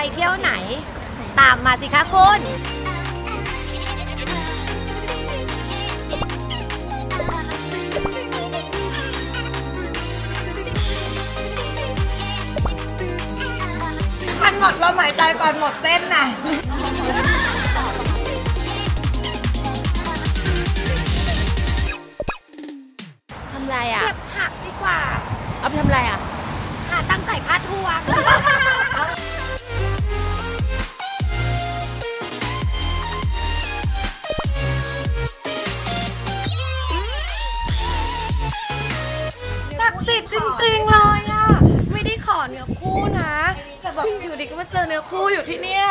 ไปเที่ยวไหน ตามมาสิคะคุณมันหมดลมหายใจก่อนหมดเส้นน่ะทำไรอะเก็บผักดีกว่า เอาไปทำอะไรอะหาตั้งค์จ่ายค่าทัวร์ สิทธิ์จริงๆเลยอะไม่ได้ขอเนื้อคู่นะ แต่แบบอยู่ดีก็มาเจอเนื้อคู่อยู่ที่เนี่ย